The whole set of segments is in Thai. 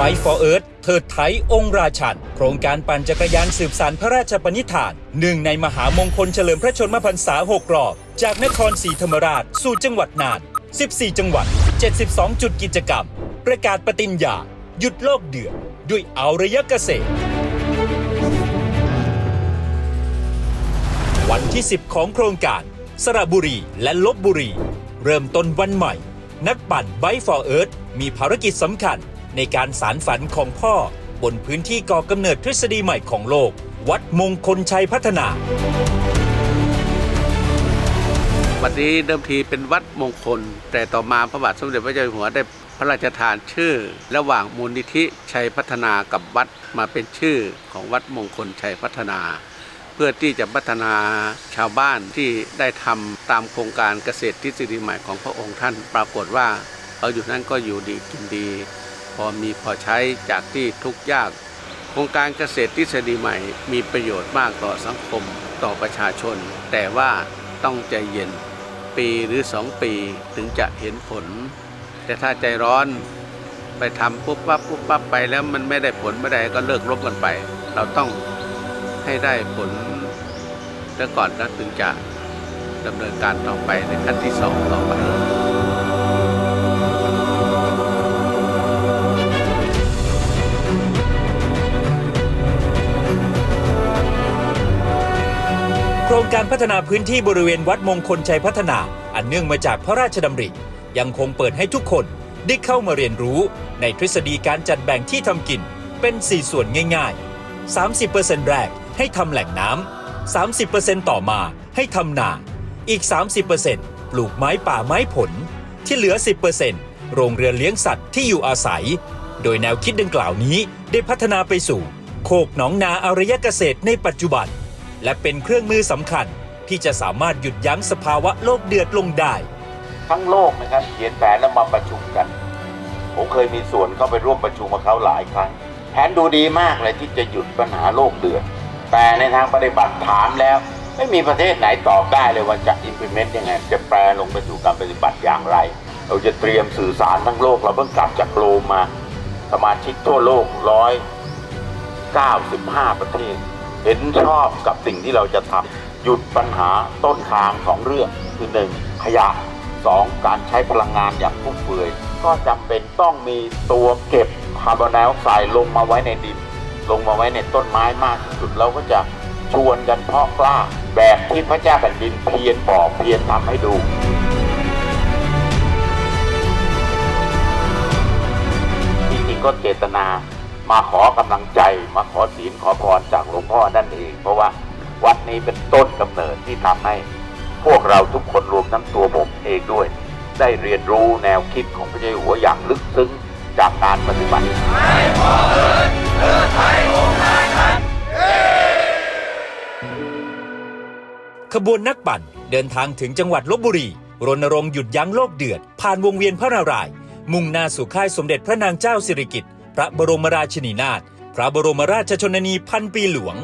Bike for Earth เทิดไทยองค์ราชัน โครงการปั่นจักรยานสืบสานพระราชปณิธาน หนึ่งในมหามงคลเฉลิมพระชนมพรรษา 6 รอบ จากนครศรีธรรมราช สู่จังหวัดน่าน 14 จังหวัด 72 จุดกิจกรรม ประกาศปฏิญญา หยุดโลกเดือดด้วยเอาระยะเกษตร วันที่ 10 ของโครงการ สระบุรีและลบบุรี เริ่มต้นวันใหม่ นักปั่น Bike for Earth มีภารกิจสำคัญ ในการสารฝันของพ่อบนพื้นที่ก่อกำเนิดทฤษฎีใหม่ของโลก วัดมงคลชัยพัฒนาวัดนี้เดิมทีเป็นวัดมงคล แต่ต่อมาพระบาทสมเด็จพระเจ้าอยู่หัวได้พระราชทานชื่อ ระหว่างมูลนิธิชัยพัฒนากับวัดมาเป็นชื่อของวัดมงคลชัยพัฒนา เพื่อที่จะพัฒนาชาวบ้านที่ได้ทำตามโครงการเกษตรทฤษฎีใหม่ของพระองค์ท่าน ปรากฏว่าเขาอยู่นั้นก็อยู่ดีกินดี พอมีพอใช้จากที่ทุกยาก โครงการเกษตรทฤษฎีใหม่มีประโยชน์มากต่อสังคมต่อประชาชน แต่ว่าต้องใจเย็นปีหรือสองปีถึงจะเห็นผล แต่ถ้าใจร้อนไปทำปุ๊บปั๊บปุ๊บปั๊บไปแล้วมันไม่ได้ผลไม่ได้ก็เลิกรบกันไป เราต้องให้ได้ผลแล้วก่อนแล้วถึงจะดำเนินการต่อไปในขั้นที่สองต่อไป รงการพัฒนาพื้นที่บริเวณวัดมงคลชัยพัฒนา อันเนื่องมาจากพระราชดำริ ยังคงเปิดให้ทุกคนได้เข้ามาเรียนรู้ ในทฤษฎีการจัดแบ่งที่ทำกินเป็น 4 ส่วนง่าย ๆ 30%แรกให้ทำแหล่งน้ำ 30%ต่อมาให้ทำนา อีก 30%ปลูกไม้ป่าไม้ผล ที่เหลือ 10%โรงเรือนเลี้ยงสัตว์ที่อยู่อาศัย โดยแนวคิดดังกล่าวนี้ได้พัฒนาไปสู่ โคกหนองนาอารยเกษตรในปัจจุบัน และเป็นเครื่องมือสำคัญ ที่จะสามารถหยุดยั้งสภาวะโลกเดือดลงได้ ทั้งโลกนะครับเขียนแผนแล้วมาประชุมกัน ผมเคยมีส่วนเข้าไปร่วมประชุมกับเขาหลายครั้ง แผนดูดีมากเลยที่จะหยุดปัญหาโลกเดือด แต่ในทางปฏิบัติถามแล้ว ไม่มีประเทศไหนตอบได้เลยว่าจะ implement ยังไง จะแปลลงไปสู่การปฏิบัติอย่างไร เราจะเตรียมสื่อสารทั้งโลกเราเพิ่งกลับจากโรมมาสมาชิกทั่วโลกร้อย95 ประเทศ เห็นชอบกับสิ่งที่เราจะทำหยุดปัญหาต้นทางของเรื่องคือหนึ่งขยะสองการใช้พลังงานอย่างฟุ่มเฟือยก็จำเป็นต้องมีตัวเก็บคาร์บอนไดออกไซด์ลงมาไว้ในดิน ลงมาไว้ในต้นไม้มากที่สุดเราก็จะชวนกันเพาะกล้า แบบที่พระเจ้าแผ่นดินเพียรบอกเพียรทำให้ดูจริงๆก็เจตนา มาขอกำลังใจมาขอศีลขอพรจากหลวงพ่อนั่นเอง เพราะว่าวัดนี้เป็นต้นกำเนิดที่ทำให้พวกเราทุกคนรวมทั้งตัวผมเองด้วย ได้เรียนรู้แนวคิดของพระเจ้าอยู่หัวอย่างลึกซึ้งจากการปฏิบัติขบวนนักปั่นเดินทางถึงจังหวัดลบบุรี รณรงค์หยุดยั้งโลกเดือด ผ่านวงเวียนพระนารายณ์มุ่งหน้าสู่ค่ายสมเด็จพระนางเจ้าสิริกิติ์ พระบรมราชินีนาถพระบรมราชชนนีพันปีหลวง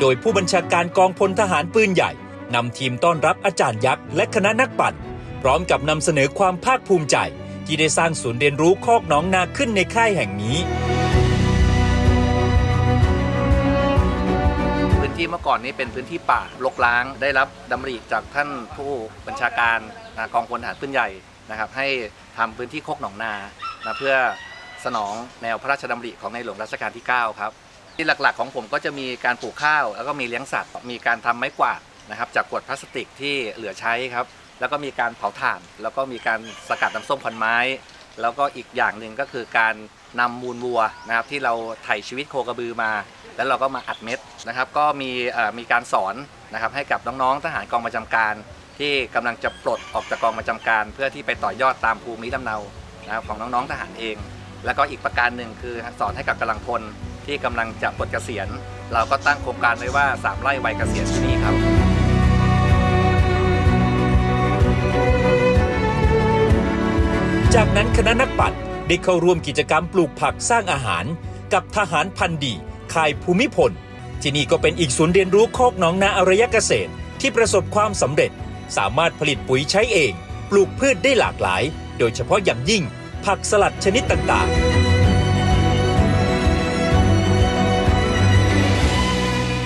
โดยผู้บัญชาการกองพลทหารปืนใหญ่นำทีมต้อนรับอาจารย์ยักษ์และคณะนักปั่น พร้อมกับนำเสนอความภาคภูมิใจ ที่ได้สร้างศูนย์เรียนรู้คอกน้องนาขึ้นในค่ายแห่งนี้ ที่เมื่อก่อนนี้เป็นพื้นที่ป่ารกร้าง ได้รับดำริจากท่านผู้บัญชาการกองพลทหารปืนใหญ่นะครับให้ทำพื้นที่โคกหนองนานะเพื่อสนองแนวพระราชดำริของในหลวงรัชกาลที่ 9 ครับที่หลักๆ ของผมก็จะมีการปลูกข้าว แล้วก็มีเลี้ยงสัตว์ มีการทำไม้กวาดนะครับจากขวดพลาสติกที่เหลือใช้ครับแล้วก็มีการเผาถ่าน แล้วก็มีการสกัดน้ำส้มควันไม้ แล้วก็อีกอย่างหนึ่งก็คือการนำมูลวัวนะครับที่เราไถ่ชีวิตโคกระบือมา แล้วเราก็มาอัดเม็ดนะครับ ก็มีมีการสอนนะครับให้กับน้องๆทหารกองประจำการ ที่กำลังจะปลดออกจากกองประจำการ เพื่อที่ไปต่อยอดตามภูมิลำเนานะครับของน้องๆทหารเอง แล้วก็อีกประการหนึ่งคือสอนให้กับกำลังพลที่กำลังจะปลดเกษียณ เราก็ตั้งโครงการไว้ว่าสามไร่วัยเกษียณที่นี่ครับจากนั้นคณะนักปั่นได้เข้าร่วมกิจกรรมปลูกผักสร้างอาหารกับทหารพันดี ค่ายภูมิพล ที่นี่ก็เป็นอีกศูนย์เรียนรู้โคกหนองนาอารยเกษตร ที่ประสบความสำเร็จ สามารถผลิตปุ๋ยใช้เอง ปลูกพืชได้หลากหลาย โดยเฉพาะอย่างยิ่ง ผักสลัดชนิดต่างๆ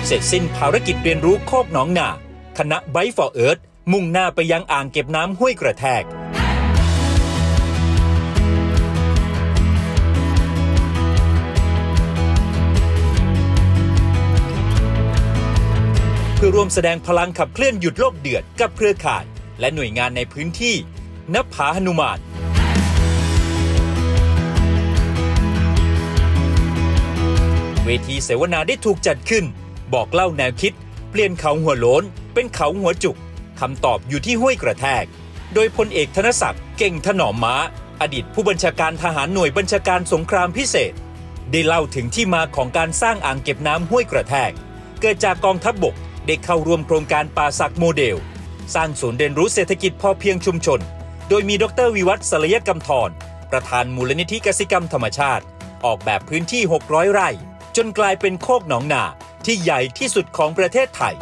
เสร็จสิ้นภารกิจเรียนรู้โคกหนองนา คณะไบฟอร์เอิร์ธมุ่งหน้าไปยังอ่างเก็บน้ำห้วยกระแทก เพื่อร่วมแสดงพลังขับเคลื่อนหยุดโลกเดือดกับเครือข่าย และหน่วยงานในพื้นที่นภาหนุมานเวทีเสวนาได้ถูกจัดขึ้น บอกเล่าแนวคิด เปลี่ยนเขาหัวโล้น เป็นเขาหัวจุกคำตอบอยู่ที่ห้วยกระแทก โดยพลเอกธนศักดิ์เก่งถนอมม้า อดีตผู้บัญชาการทหารหน่วยบัญชาการสงครามพิเศษ ได้เล่าถึงที่มาของการสร้างอ่างเก็บน้ำห้วยกระแทก เกิดจากกองทัพบบก ได้เข้าร่วมโครงการป่าสักโมเดล สร้างศูนย์เรียนรู้เศรษฐกิจพอเพียงชุมชน โดยมีดรวิวัฒน์สลยกำธรประธานมูลนิธิกสิกรรมธรรมชาติ ออกแบบพื้นที่ 600 ไร่ จนกลายเป็นโคกหนองนาที่ใหญ่ที่สุดของประเทศไทย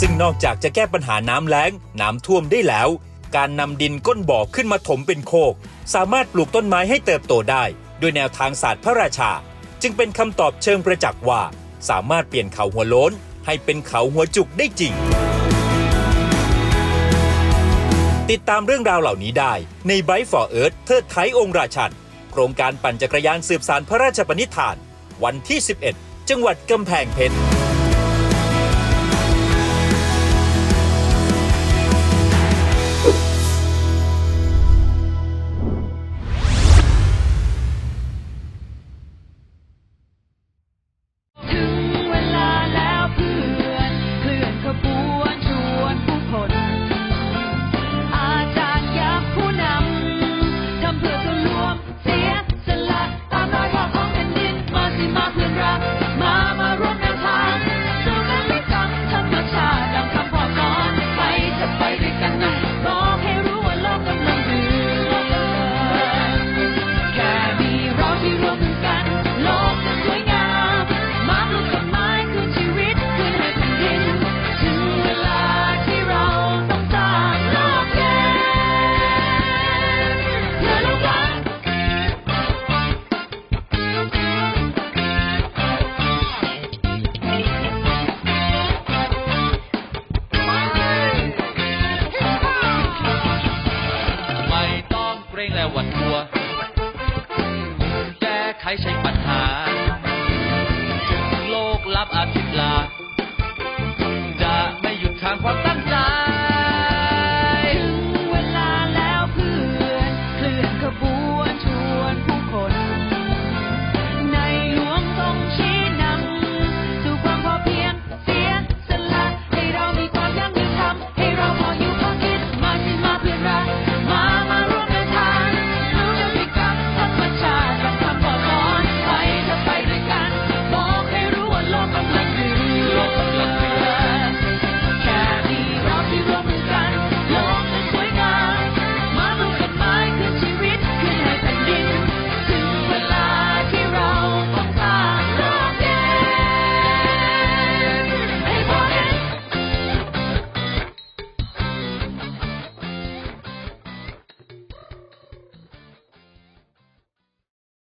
ซึ่งนอกจากจะแก้ปัญหาน้ำแล้ง น้ำท่วมได้แล้ว การนำดินก้นบ่อขึ้นมาถมเป็นโคก สามารถปลูกต้นไม้ให้เติบโตได้ด้วยแนวทางศาสตร์พระราชา จึงเป็นคำตอบเชิงประจักษ์ว่า สามารถเปลี่ยนเขาหัวโล้น ให้เป็นเขาหัวจุกได้จริง ติดตามเรื่องราวเหล่านี้ได้ ใน b i t for Earth เทิดไทยองค์ราชันโครงการปั่นจักรยานสืบสารพระราชปณิธาน วันที่ 11 จังหวัดกำแพงเพชร